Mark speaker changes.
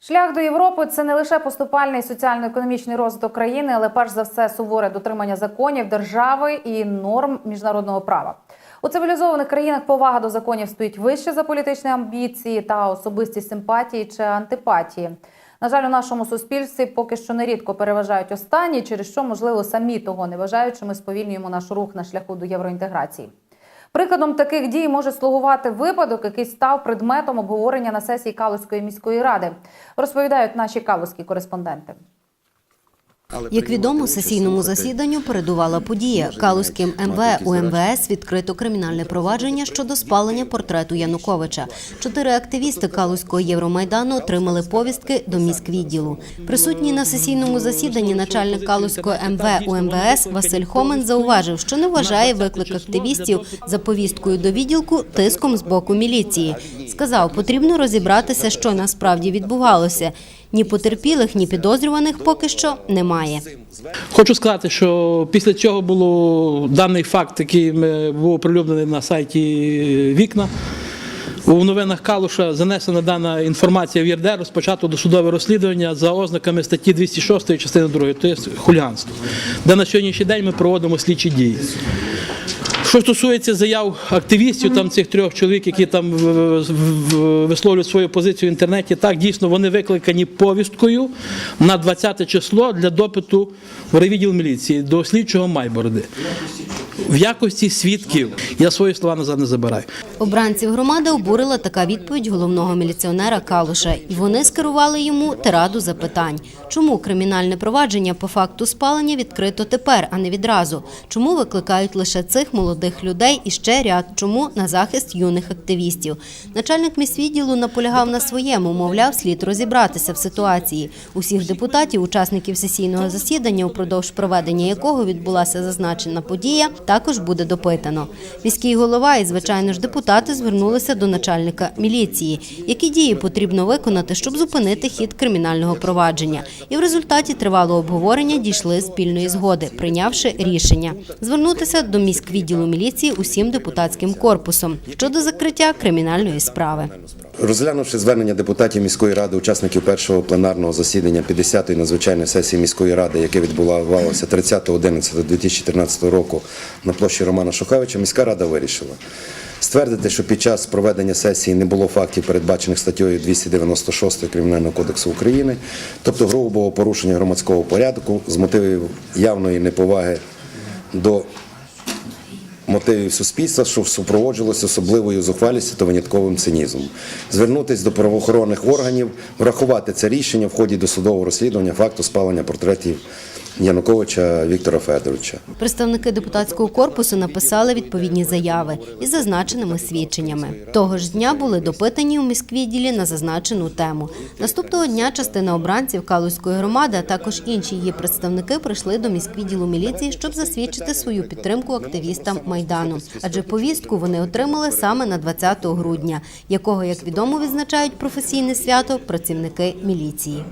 Speaker 1: Шлях до Європи це не лише поступальний соціально-економічний розвиток країни, але перш за все суворе дотримання законів держави і норм міжнародного права. У цивілізованих країнах повага до законів стоїть вище за політичні амбіції та особисті симпатії чи антипатії. На жаль, у нашому суспільстві поки що нерідко переважають останні, через що, можливо, самі того не вважаючи, ми сповільнюємо наш рух на шляху до євроінтеграції. Прикладом таких дій може слугувати випадок, який став предметом обговорення на сесії Калузької міської ради. Розповідають наші калузькі кореспонденти.
Speaker 2: Як відомо, сесійному засіданню передувала подія. Калузьким МВ у МВС відкрито кримінальне провадження щодо спалення портрету Януковича. Чотири активісти Калузького Євромайдану отримали повістки до міськвідділу. Присутній на сесійному засіданні начальник Калузького МВ у МВС Василь Хомен зауважив, що не вважає виклик активістів за повісткою до відділку тиском з боку міліції. Сказав, потрібно розібратися, що насправді відбувалося. Ні потерпілих, ні підозрюваних поки що немає.
Speaker 3: Хочу сказати, що після цього було даний факт, який був оприлюднений на сайті Вікна. У новинах Калуша занесена дана інформація в ЄРДР, розпочато досудове розслідування за ознаками статті 206 частини 2, тобто хуліганство, де на сьогоднішній день ми проводимо слідчі дії. Що стосується заяв активістів, там цих трьох чоловік, які там висловлюють свою позицію в інтернеті, так дійсно вони викликані повісткою на 20 число для допиту в райвідділ міліції до слідчого Майбороди. В якості свідків я свої слова назад не забираю.
Speaker 2: Обранців громади обурила така відповідь головного міліціонера Калуша, і вони скерували йому тираду запитань. Чому кримінальне провадження по факту спалення відкрито тепер, а не відразу? Чому викликають лише цих молодих людей і ще ряд? Чому на захист юних активістів? Начальник міськвідділу наполягав на своєму, мовляв, слід розібратися в ситуації. Усіх депутатів, учасників сесійного засідання, упродовж проведення якого відбулася зазначена подія, також буде допитано. Міський голова і, звичайно ж, депутати звернулися до начальника міліції, які дії потрібно виконати, щоб зупинити хід кримінального провадження. І в результаті тривалого обговорення дійшли спільної згоди, прийнявши рішення звернутися до міськвідділу міліції усім депутатським корпусом щодо закриття кримінальної справи.
Speaker 4: Розглянувши звернення депутатів міської ради, учасників першого пленарного засідання 50-ї надзвичайної сесії міської ради, яке відбувалося 30.11.2014 року на площі Романа Шухевича, міська рада вирішила ствердити, що під час проведення сесії не було фактів, передбачених статтею 296 Кримінального кодексу України, тобто грубого порушення громадського порядку з мотивів явної неповаги до мотивів суспільства, що супроводжувалося особливою зухвалістю та винятковим цинізмом. Звернутися до правоохоронних органів, врахувати це рішення в ході досудового розслідування факту спалення портретів Януковича Віктора Федоровича.
Speaker 2: Представники депутатського корпусу написали відповідні заяви із зазначеними свідченнями. Того ж дня були допитані у міськвідділі на зазначену тему. Наступного дня частина обранців Калузької громади, а також інші її представники прийшли до міськвідділу міліції, щоб засвідчити свою підтримку активістам майдану. Адже повістку вони отримали саме на 20 грудня, якого, як відомо, відзначають професійне свято працівники міліції.